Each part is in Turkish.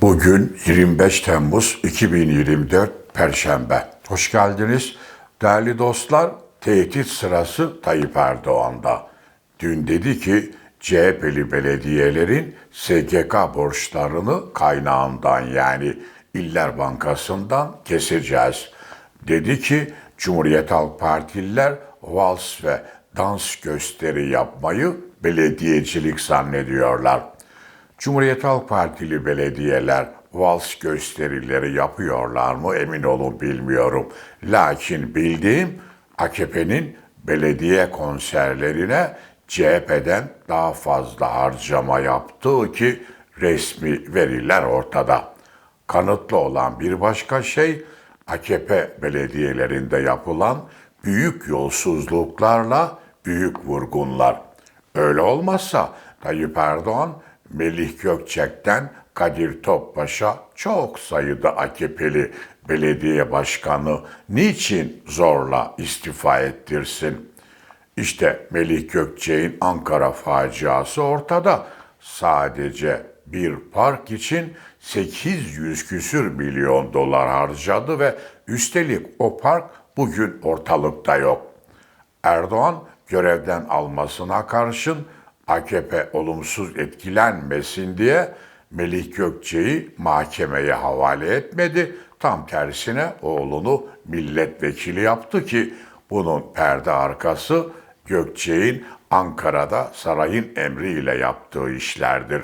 Bugün 25 Temmuz 2024 Perşembe. Hoş geldiniz. Değerli dostlar, tehdit sırası Tayyip Erdoğan'da. Dün dedi ki CHP'li belediyelerin SGK borçlarını kaynağından yani İller Bankası'ndan keseceğiz. Dedi ki Cumhuriyet Halk Partililer vals ve dans gösteri yapmayı belediyecilik zannediyorlar. Cumhuriyet Halk Partili belediyeler vals gösterileri yapıyorlar mı emin olun bilmiyorum. Lakin bildiğim AKP'nin belediye konserlerine CHP'den daha fazla harcama yaptığı ki resmi veriler ortada. Kanıtlı olan bir başka şey AKP belediyelerinde yapılan büyük yolsuzluklarla büyük vurgunlar. Öyle olmazsa Tayyip Erdoğan Melih Gökçek'ten Kadir Topbaş'a çok sayıda AKP'li belediye başkanı niçin zorla istifa ettirsin? İşte Melih Gökçek'in Ankara faciası ortada. Sadece bir park için 800 küsür milyon dolar harcadı ve üstelik o park bugün ortalıkta yok. Erdoğan görevden almasına karşın AKP olumsuz etkilenmesin diye Melih Gökçe'yi mahkemeye havale etmedi. Tam tersine oğlunu milletvekili yaptı ki bunun perde arkası Gökçe'nin Ankara'da sarayın emriyle yaptığı işlerdir.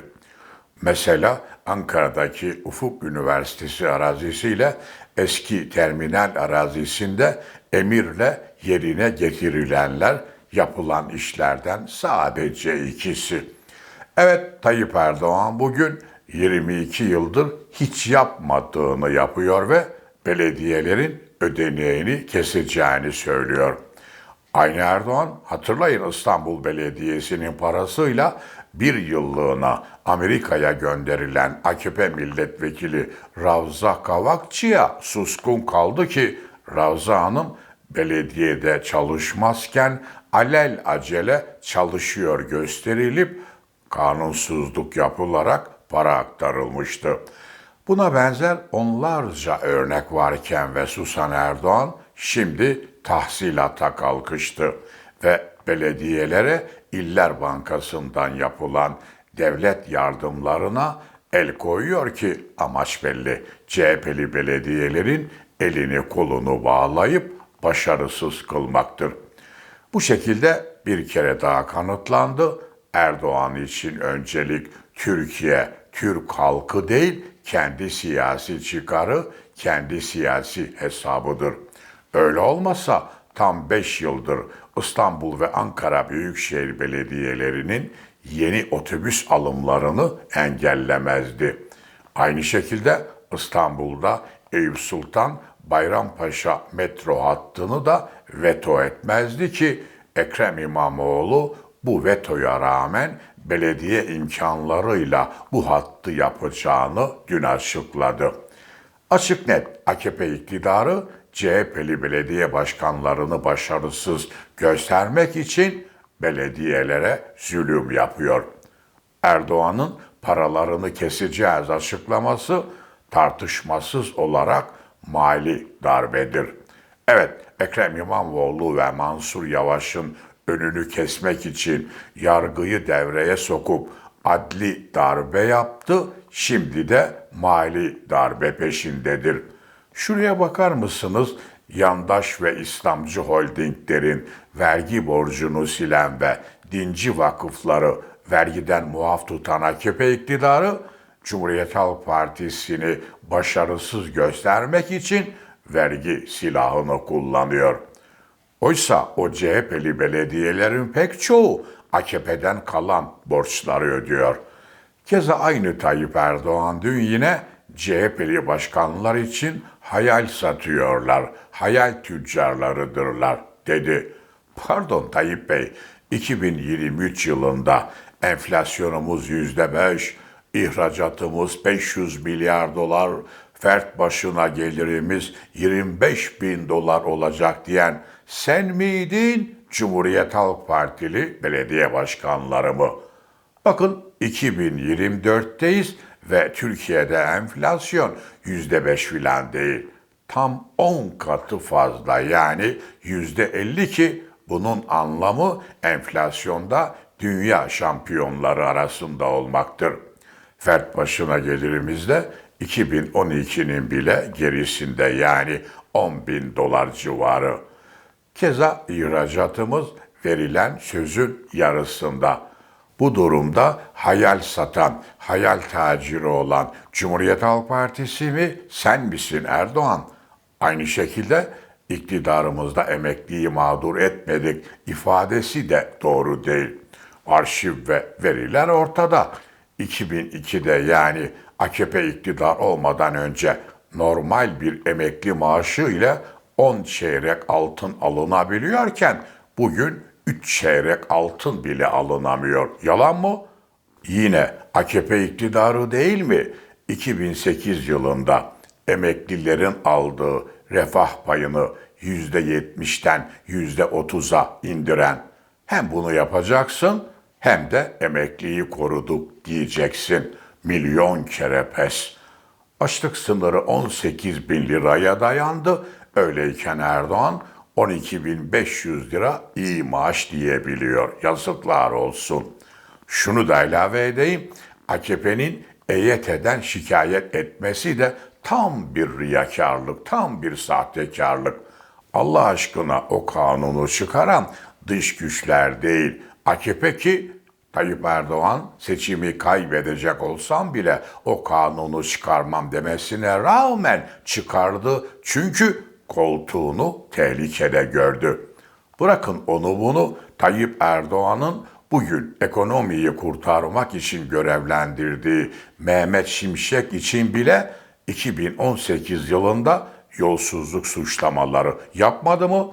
Mesela Ankara'daki Ufuk Üniversitesi arazisiyle eski terminal arazisinde emirle yerine getirilenler yapılan işlerden sadece ikisi. Evet Tayyip Erdoğan bugün 22 yıldır hiç yapmadığını yapıyor ve belediyelerin ödeneğini keseceğini söylüyor. Aynı Erdoğan hatırlayın İstanbul Belediyesi'nin parasıyla bir yıllığına Amerika'ya gönderilen AKP milletvekili Ravza Kavakçı'ya suskun kaldı ki Ravza Hanım belediyede çalışmazken alel acele çalışıyor gösterilip kanunsuzluk yapılarak para aktarılmıştı. Buna benzer onlarca örnek varken ve susan Erdoğan şimdi tahsilata kalkıştı ve belediyelere İller Bankası'ndan yapılan devlet yardımlarına el koyuyor ki amaç belli. CHP'li belediyelerin elini kolunu bağlayıp başarısız kılmaktır. Bu şekilde bir kere daha kanıtlandı. Erdoğan için öncelik Türkiye, Türk halkı değil, kendi siyasi çıkarı, kendi siyasi hesabıdır. Öyle olmasa tam 5 yıldır İstanbul ve Ankara Büyükşehir Belediyelerinin yeni otobüs alımlarını engellemezdi. Aynı şekilde İstanbul'da Eyüp Sultan Bayrampaşa metro hattını da veto etmezdi ki Ekrem İmamoğlu bu vetoya rağmen belediye imkanlarıyla bu hattı yapacağını dün açıkladı. Açık net AKP iktidarı CHP'li belediye başkanlarını başarısız göstermek için belediyelere zulüm yapıyor. Erdoğan'ın paralarını keseceğiz açıklaması tartışmasız olarak mali darbedir. Evet, Ekrem İmamoğlu ve Mansur Yavaş'ın önünü kesmek için yargıyı devreye sokup adli darbe yaptı, şimdi de mali darbe peşindedir. Şuraya bakar mısınız? Yandaş ve İslamcı holdinglerin vergi borcunu silen ve dinci vakıfları vergiden muaf tutan AKP iktidarı, Cumhuriyet Halk Partisi'ni başarısız göstermek için vergi silahını kullanıyor. Oysa o CHP'li belediyelerin pek çoğu AKP'den kalan borçları ödüyor. Keza aynı Tayyip Erdoğan dün yine CHP'li başkanlar için hayal satıyorlar, hayal tüccarlarıdırlar dedi. Pardon Tayyip Bey, 2023 yılında enflasyonumuz yüzde beş, ihracatımız 500 milyar dolar, fert başına gelirimiz 25 bin dolar olacak diyen sen miydin Cumhuriyet Halk Partili belediye başkanları mı? Bakın 2024'teyiz ve Türkiye'de enflasyon yüzde beş filan değil. Tam 10 katı fazla yani yüzde 50 ki bunun anlamı enflasyonda dünya şampiyonları arasında olmaktır. Fert başına gelirimizde 2012'nin bile gerisinde yani 10 bin dolar civarı. Keza ihracatımız verilen sözün yarısında. Bu durumda hayal satan, hayal taciri olan Cumhuriyet Halk Partisi mi, sen misin Erdoğan? Aynı şekilde iktidarımızda emekliyi mağdur etmedik ifadesi de doğru değil. Arşiv ve veriler ortada. 2002'de yani AKP iktidar olmadan önce normal bir emekli maaşı ile 10 çeyrek altın alınabiliyorken bugün 3 çeyrek altın bile alınamıyor. Yalan mı? Yine AKP iktidarı değil mi? 2008 yılında emeklilerin aldığı refah payını %70'ten %30'a indiren hem bunu yapacaksın hem de emekliyi koruduk diyeceksin. Milyon kere pes. Açlık sınırı 18 bin liraya dayandı. Öyleyken Erdoğan 12.500 lira iyi maaş diyebiliyor. Yazıklar olsun. Şunu da ilave edeyim. AKP'nin EYT'den şikayet etmesi de tam bir riyakarlık, tam bir sahtekarlık. Allah aşkına o kanunu çıkaran dış güçler değil. AKP ki Tayyip Erdoğan seçimi kaybedecek olsam bile o kanunu çıkarmam demesine rağmen çıkardı. Çünkü koltuğunu tehlikede gördü. Bırakın onu bunu Tayyip Erdoğan'ın bugün ekonomiyi kurtarmak için görevlendirdiği Mehmet Şimşek için bile 2018 yılında yolsuzluk suçlamaları yapmadı mı?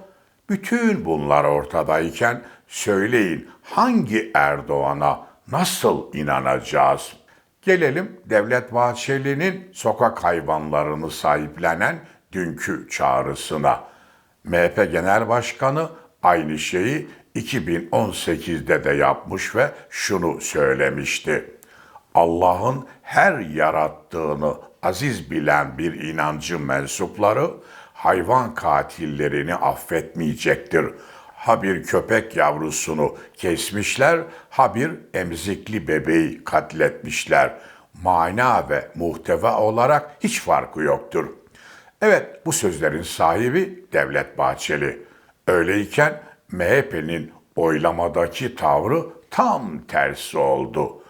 Bütün bunlar ortadayken söyleyin hangi Erdoğan'a nasıl inanacağız? Gelelim Devlet Bahçeli'nin sokak hayvanlarını sahiplenen dünkü çağrısına. MHP Genel Başkanı aynı şeyi 2018'de de yapmış ve şunu söylemişti. Allah'ın her yarattığını aziz bilen bir inancı mensupları hayvan katillerini affetmeyecektir. Ha bir köpek yavrusunu kesmişler, ha bir emzikli bebeği katletmişler. Mana ve muhteva olarak hiç farkı yoktur. Evet bu sözlerin sahibi Devlet Bahçeli. Öyleyken MHP'nin oylamadaki tavrı tam tersi oldu.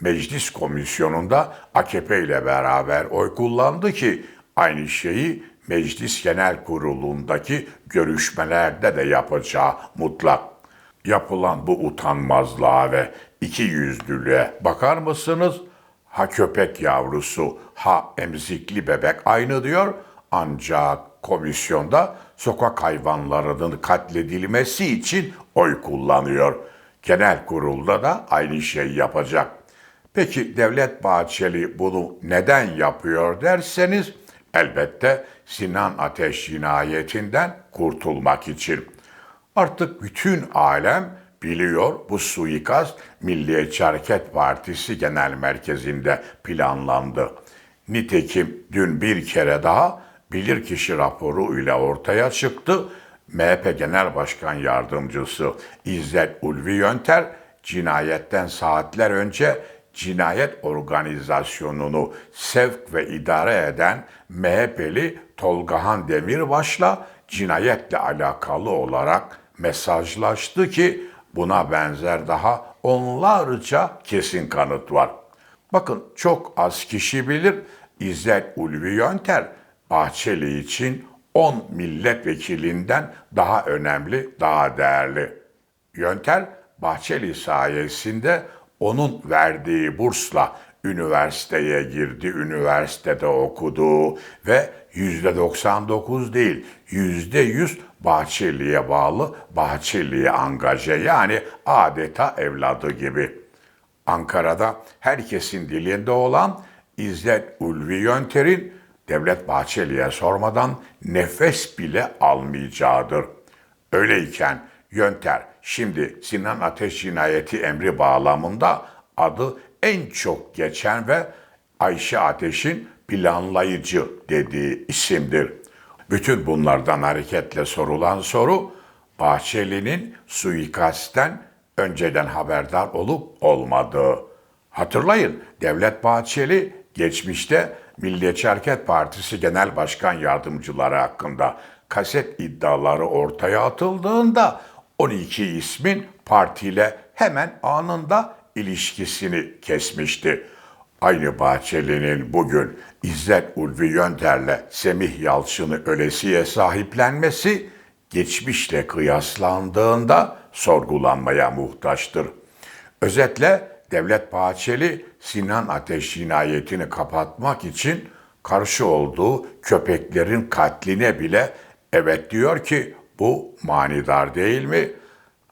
Meclis komisyonunda AKP ile beraber oy kullandı ki aynı şeyi Meclis Genel Kurulu'ndaki görüşmelerde de yapacağı mutlak. Yapılan bu utanmazlığa ve iki yüzlülüğe bakar mısınız? Ha köpek yavrusu, ha emzikli bebek aynı diyor ancak komisyonda sokak hayvanlarının katledilmesi için oy kullanıyor. Genel kurulda da aynı şey yapacak. Peki Devlet Bahçeli bunu neden yapıyor derseniz elbette Sinan Ateş cinayetinden kurtulmak için. Artık bütün alem biliyor bu suikast Milliyetçi Hareket Partisi Genel Merkezi'nde planlandı. Nitekim dün bir kere daha bilirkişi raporu ile ortaya çıktı. MHP Genel Başkan Yardımcısı İzzet Ulvi Yönter cinayetten saatler önce cinayet organizasyonunu sevk ve idare eden MHP'li Tolgahan Demirbaş'la cinayetle alakalı olarak mesajlaştı ki buna benzer daha onlarca kesin kanıt var. Bakın çok az kişi bilir İzzet Ulvi Yönter Bahçeli için 10 milletvekilinden daha önemli, daha değerli. Yönter Bahçeli sayesinde onun verdiği bursla üniversiteye girdi, üniversitede okudu ve yüzde 99 değil, yüzde 100 Bahçeli'ye bağlı, Bahçeli'ye angaje yani adeta evladı gibi. Ankara'da herkesin dilinde olan İzzet Ulvi Yönter'in Devlet Bahçeli'ye sormadan nefes bile almayacağıdır. Öyleyken Yönter şimdi Sinan Ateş cinayeti emri bağlamında adı en çok geçen ve Ayşe Ateş'in planlayıcı dediği isimdir. Bütün bunlardan hareketle sorulan soru, Bahçeli'nin suikastten önceden haberdar olup olmadığı. Hatırlayın, Devlet Bahçeli geçmişte Milliyetçi Hareket Partisi Genel Başkan Yardımcıları hakkında kaset iddiaları ortaya atıldığında 12 ismin partiyle hemen anında ilişkisini kesmişti. Aynı Bahçeli'nin bugün İzzet Ulvi Yönter'le Semih Yalçın'ı ölesiye sahiplenmesi geçmişle kıyaslandığında sorgulanmaya muhtaçtır. Özetle Devlet Bahçeli Sinan Ateş cinayetini kapatmak için karşı olduğu köpeklerin katline bile evet diyor ki bu manidar değil mi?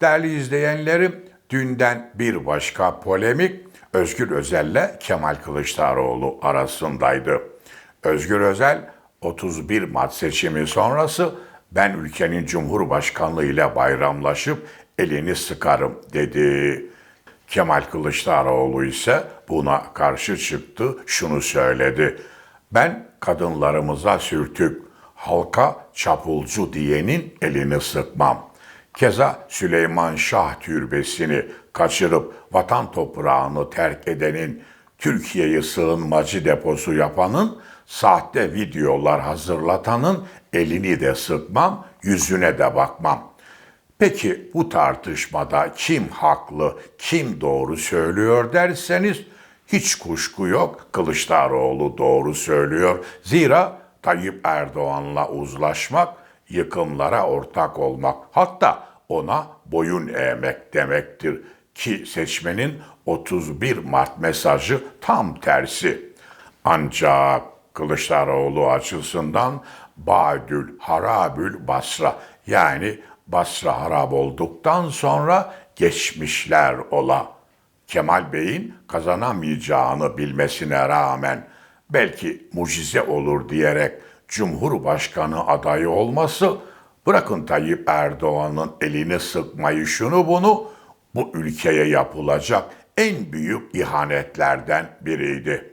Değerli izleyenlerim, dünden bir başka polemik Özgür Özel'le Kemal Kılıçdaroğlu arasındaydı. Özgür Özel 31 Mart seçimi sonrası ben ülkenin Cumhurbaşkanlığı ile bayramlaşıp elini sıkarım dedi. Kemal Kılıçdaroğlu ise buna karşı çıktı, şunu söyledi. Ben kadınlarımıza sürtük, halka çapulcu diyenin elini sıkmam. Keza Süleyman Şah türbesini kaçırıp vatan toprağını terk edenin, Türkiye'yi sığınmacı deposu yapanın, sahte videolar hazırlatanın elini de sıkmam, yüzüne de bakmam.'' Peki bu tartışmada kim haklı, kim doğru söylüyor derseniz hiç kuşku yok Kılıçdaroğlu doğru söylüyor. Zira Tayyip Erdoğan'la uzlaşmak, yıkımlara ortak olmak, hatta ona boyun eğmek demektir ki seçmenin 31 Mart mesajı tam tersi. Ancak Kılıçdaroğlu açısından Badül Harabül Basra yani Basra harap olduktan sonra geçmişler ola. Kemal Bey'in kazanamayacağını bilmesine rağmen belki mucize olur diyerek Cumhurbaşkanı adayı olması, bırakın Tayyip Erdoğan'ın elini sıkmayı şunu bunu, bu ülkeye yapılacak en büyük ihanetlerden biriydi.''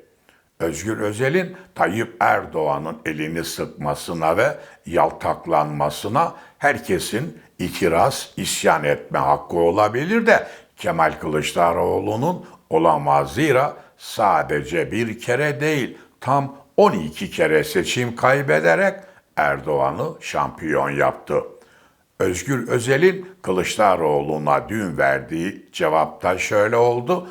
Özgür Özel'in Tayyip Erdoğan'ın elini sıkmasına ve yaltaklanmasına herkesin itiraz, isyan etme hakkı olabilir de Kemal Kılıçdaroğlu'nun olamaz zira sadece bir kere değil tam 12 kere seçim kaybederek Erdoğan'ı şampiyon yaptı. Özgür Özel'in Kılıçdaroğlu'na dün verdiği cevapta şöyle oldu.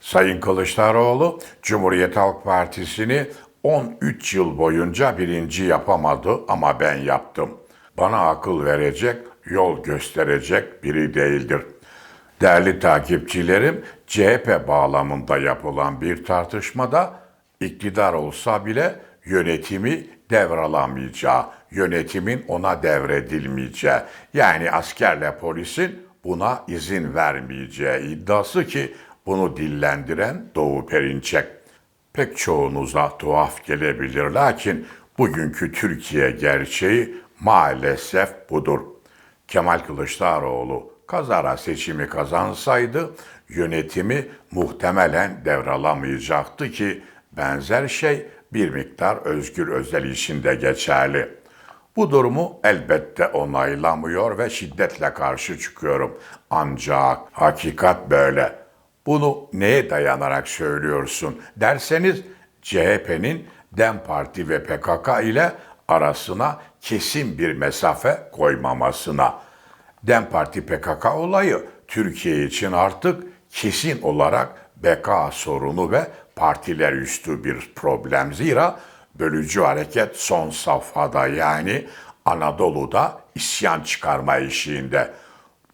Sayın Kılıçdaroğlu, Cumhuriyet Halk Partisi'ni 13 yıl boyunca birinci yapamadı ama ben yaptım. Bana akıl verecek, yol gösterecek biri değildir. Değerli takipçilerim, CHP bağlamında yapılan bir tartışmada iktidar olsa bile yönetimi devralamayacağı, yönetimin ona devredilmeyeceği, yani askerle polisin buna izin vermeyeceği iddiası ki bunu dillendiren Doğu Perinçek. Pek çoğunuza tuhaf gelebilir lakin bugünkü Türkiye gerçeği maalesef budur. Kemal Kılıçdaroğlu kazara seçimi kazansaydı yönetimi muhtemelen devralamayacaktı ki benzer şey bir miktar Özgür Özel için de geçerli. Bu durumu elbette onaylamıyor ve şiddetle karşı çıkıyorum. Ancak hakikat böyle. Bunu neye dayanarak söylüyorsun derseniz CHP'nin DEM Parti ve PKK ile arasına kesin bir mesafe koymamasına. DEM Parti PKK olayı Türkiye için artık kesin olarak beka sorunu ve partiler üstü bir problem. Zira bölücü hareket son safhada yani Anadolu'da isyan çıkarma işinde.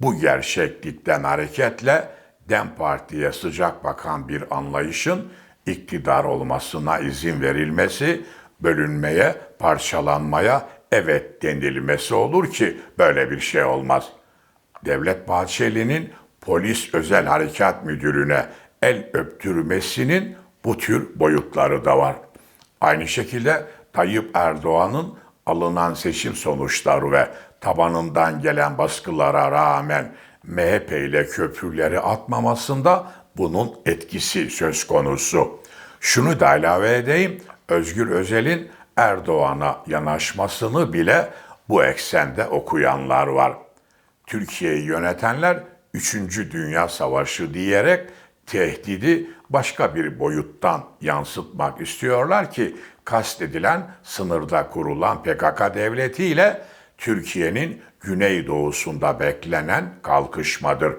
Bu gerçeklikten hareketle DEM Parti'ye sıcak bakan bir anlayışın iktidar olmasına izin verilmesi, bölünmeye, parçalanmaya evet denilmesi olur ki böyle bir şey olmaz. Devlet Bahçeli'nin polis özel harekat müdürüne el öptürmesinin bu tür boyutları da var. Aynı şekilde Tayyip Erdoğan'ın alınan seçim sonuçları ve tabanından gelen baskılara rağmen MHP ile köprüleri atmamasında bunun etkisi söz konusu. Şunu da ilave edeyim, Özgür Özel'in Erdoğan'a yanaşmasını bile bu eksende okuyanlar var. Türkiye'yi yönetenler 3. Dünya Savaşı diyerek tehdidi başka bir boyuttan yansıtmak istiyorlar ki kastedilen sınırda kurulan PKK devletiyle Türkiye'nin güneydoğusunda beklenen kalkışmadır.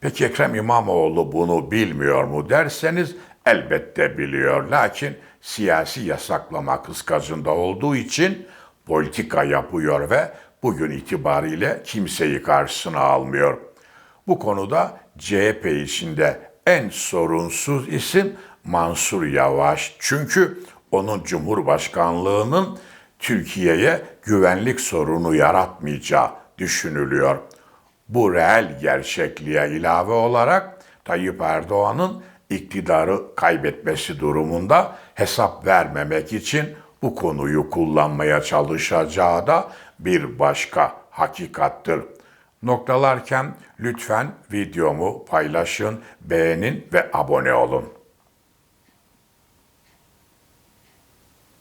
Peki Ekrem İmamoğlu bunu bilmiyor mu derseniz elbette biliyor. Lakin siyasi yasaklama kıskacında olduğu için politika yapıyor ve bugün itibariyle kimseyi karşısına almıyor. Bu konuda CHP içinde en sorunsuz isim Mansur Yavaş. Çünkü onun Cumhurbaşkanlığının Türkiye'ye güvenlik sorunu yaratmayacağı düşünülüyor. Bu reel gerçekliğe ilave olarak Tayyip Erdoğan'ın iktidarı kaybetmesi durumunda hesap vermemek için bu konuyu kullanmaya çalışacağı da bir başka hakikattır. Noktalarken lütfen videomu paylaşın, beğenin ve abone olun.